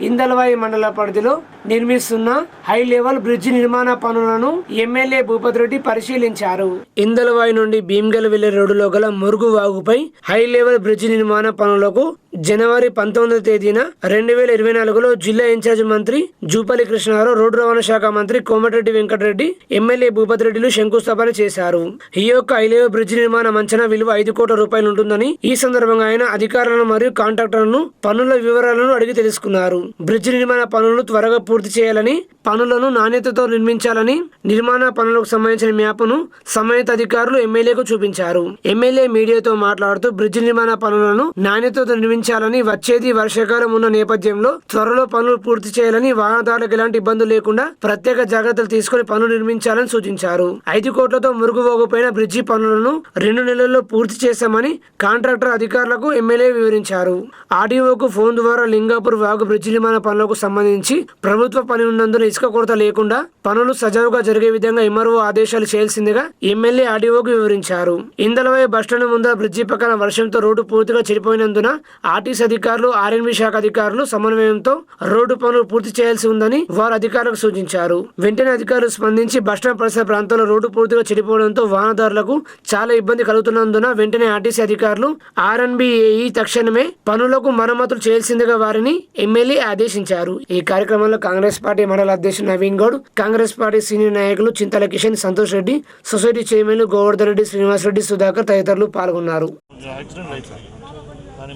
ఇందల్వాయి మండల పరిధిలో నిర్మిస్తున్న హై లెవెల్ బ్రిడ్జ్ నిర్మాణ పనులను ఎమ్మెల్యే భూపతి రెడ్డి పరిశీలించారు. ఇందలవాయి నుండి భీమ్గల్ వెళ్ళే రోడ్డులో గల మురుగు వాగుపై హై లెవెల్ బ్రిడ్జ్ నిర్మాణ పనులకు జనవరి పంతొమ్మిదవ తేదీన రెండు వేల ఇరవై నాలుగులో జిల్లా ఇన్ఛార్జ్ మంత్రి జూపల్లి కృష్ణారావు రోడ్డు రవాణా శాఖ మంత్రి కోమటిరెడ్డి వెంకటరెడ్డి ఎమ్మెల్యే భూపతి రెడ్డిలు శంకుస్థాపన చేశారు. ఈ యొక్క ఐలేవ బ్రిడ్జ్ నిర్మాణం అంచనా విలువ ఐదు కోట్ల రూపాయలు ఉంటుందని ఈ సందర్భంగా ఆయన అధికారులను మరియు కాంట్రాక్టర్లను పనుల వివరాలను అడిగి తెలుసుకున్నారు. బ్రిడ్జ్ నిర్మాణ పనులు త్వరగా పూర్తి పూర్తి చేయాలని పనులను నాణ్యతతో నిర్మించాలని నిర్మాణ పనులకు సంబంధించిన మ్యాప్ను సంబంధిత అధికారులు ఎమ్మెల్యేకు చూపించారు. ఎమ్మెల్యే మీడియాతో మాట్లాడుతూ బ్రిడ్జ్ నిర్మాణ పనులను నాణ్యతతో నిర్మించాలని వచ్చేది వర్షాకాలం ఉన్న నేపథ్యంలో త్వరలో పనులు పూర్తి చేయాలని వాహనదారులకు ఎలాంటి ఇబ్బందులు లేకుండా ప్రత్యేక జాగ్రత్తలు తీసుకుని పనులు నిర్మించాలని సూచించారు. ఐదు కోట్లతో మురుగుబోగుపోయిన బ్రిడ్జి పనులను రెండు నెలల్లో పూర్తి చేశామని కాంట్రాక్టర్ అధికారులకు ఎమ్మెల్యే వివరించారు. ఆర్డీఓకు ఫోన్ ద్వారా లింగాపూర్ వాగు బ్రిడ్జి నిర్మాణ పనులకు సంబంధించి ప్రభుత్వ పని ఉన్నందున ఇసుక కొరత లేకుండా పనులు సజావుగా జరిగే విధంగా ఎంఆర్ఓ ఆదేశాలు చేయాల్సిందిగా ఎమ్మెల్యే ఆర్డీఓకు వివరించారు. ఇందలవై బస్టాండ్ ముందర బ్రిడ్జి పక్కన వర్షంతో రోడ్డు పూర్తిగా చెడిపోయినందున ఆర్టీసీ అధికారులు ఆర్ఎన్బి శాఖ అధికారులు సమన్వయంతో రోడ్డు పనులు పూర్తి చేయాల్సి ఉందని వారు అధికారులకు సూచించారు. వెంటనే అధికారులు స్పందించి బస్టాండ్ పరిసర ప్రాంతాల్లో రోడ్డు పూర్తిగా చెడిపోవడంతో వాహనదారులకు చాలా ఇబ్బంది కలుగుతున్నందున వెంటనే ఆర్టీసీ అధికారులు ఆర్ఎన్బిఏఈ తక్షణమే పనులకు మరమ్మతులు చేయాల్సిందిగా వారిని ఎమ్మెల్యే ఆదేశించారు. ఈ కార్యక్రమంలో కాంగ్రెస్ పార్టీ మండల అధ్యక్షుడు నవీన్ గౌడ్ కాంగ్రెస్ పార్టీ సీనియర్ నాయకులు చింతల కిషన్ సంతోష్ రెడ్డి సొసైటీ చైర్మన్ గోవర్ధన్ రెడ్డి శ్రీనివాస్ రెడ్డి సుధాకర్ తదితరులు పాల్గొన్నారు.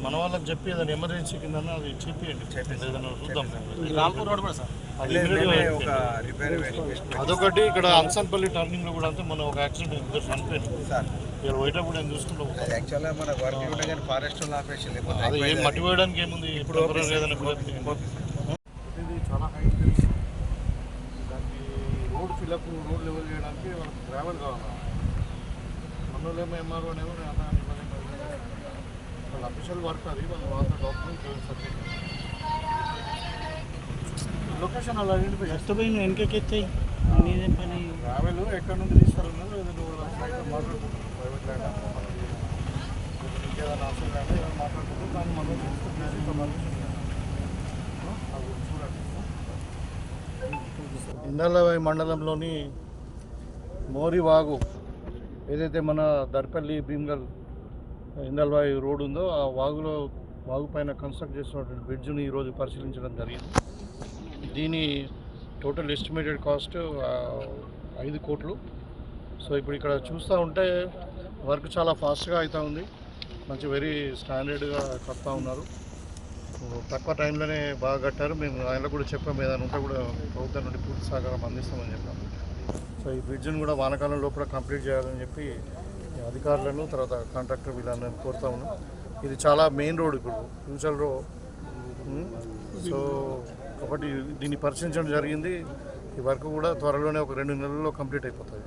మన వాళ్ళకి చెప్పి ఏదైనా ఎమర్జెన్సీ కింద అది చెప్పేయండి చూద్దాం. అదొకటి ఇక్కడ అన్సన్పల్లి టర్నింగ్లో కూడా అంతే మన ఒక యాక్సిడెంట్ చనిపోయింది సార్. ఇక్కడ పోయేటప్పుడు నేను చూసుకుంటూ ఫారెస్ట్ అది ఏం మట్టి వేయడానికి ఏముంది? ఇప్పుడు ఏదైనా చాలా హైట్ దానికి రోడ్ ఫిల్అప్ రోడ్ లెవెల్ చేయడానికి వాళ్ళకి గ్రావెల్ కావాలి? మనోళ్ళేమో ఎంఆర్ఓ ఏమో. వాళ్ళ అఫీషియల్ వర్క్ అది వాళ్ళు వాళ్ళ డాక్యుమెంట్ సబ్మిట్ లొకేషన్ అలా ఐడెంటిఫై చేస్తారు. కష్టపోయిన వెనకకెత్తాయి నీదేం పని. ట్రావెల్ ఎక్కడ ఏదో సైట్ మాట్లాడుకుంటారు ప్రైవేట్ ల్యాండ్ ఇంకేదైనా అవసరం ల్యాండ్ ఏదైనా మాట్లాడుకుంటారు దాన్ని మనం ఇందలవాయి మండలంలోని మోరివాగు ఏదైతే మన దర్పల్లి భీమ్గల్ ఇందల్వాయి రోడ్ ఉందో ఆ వాగులో వాగు పైన కన్స్ట్రక్ట్ చేసినటువంటి బ్రిడ్జ్ని ఈరోజు పరిశీలించడం జరిగింది. దీని టోటల్ ఎస్టిమేటెడ్ కాస్ట్ ఐదు కోట్లు. సో ఇప్పుడు ఇక్కడ చూస్తూ ఉంటే వర్క్ చాలా ఫాస్ట్గా అవుతూ ఉంది. మంచి వెరీ స్టాండర్డ్గా కడతా ఉన్నారు. తక్కువ టైంలోనే బాగా కట్టారు. మేము ఆయన కూడా చెప్పాము ఏదైనా ఉంటే కూడా ప్రభుత్వం నుండి పూర్తి సహకారం అందిస్తామని చెప్పాము సో ఈ బ్రిడ్జ్ని కూడా వానాకాలం లోపల కంప్లీట్ చేయాలని చెప్పి అధికారులను తర్వాత కాంట్రాక్టర్ వీళ్ళని కోరుతా ఉన్నాం. ఇది చాలా మెయిన్ రోడ్ ఇప్పుడు ఫ్యూచర్ రో సో కాబట్టి దీన్ని పరిశీలించడం జరిగింది. ఈ వర్క్ కూడా త్వరలోనే ఒక రెండు నెలల్లో కంప్లీట్ అయిపోతుంది.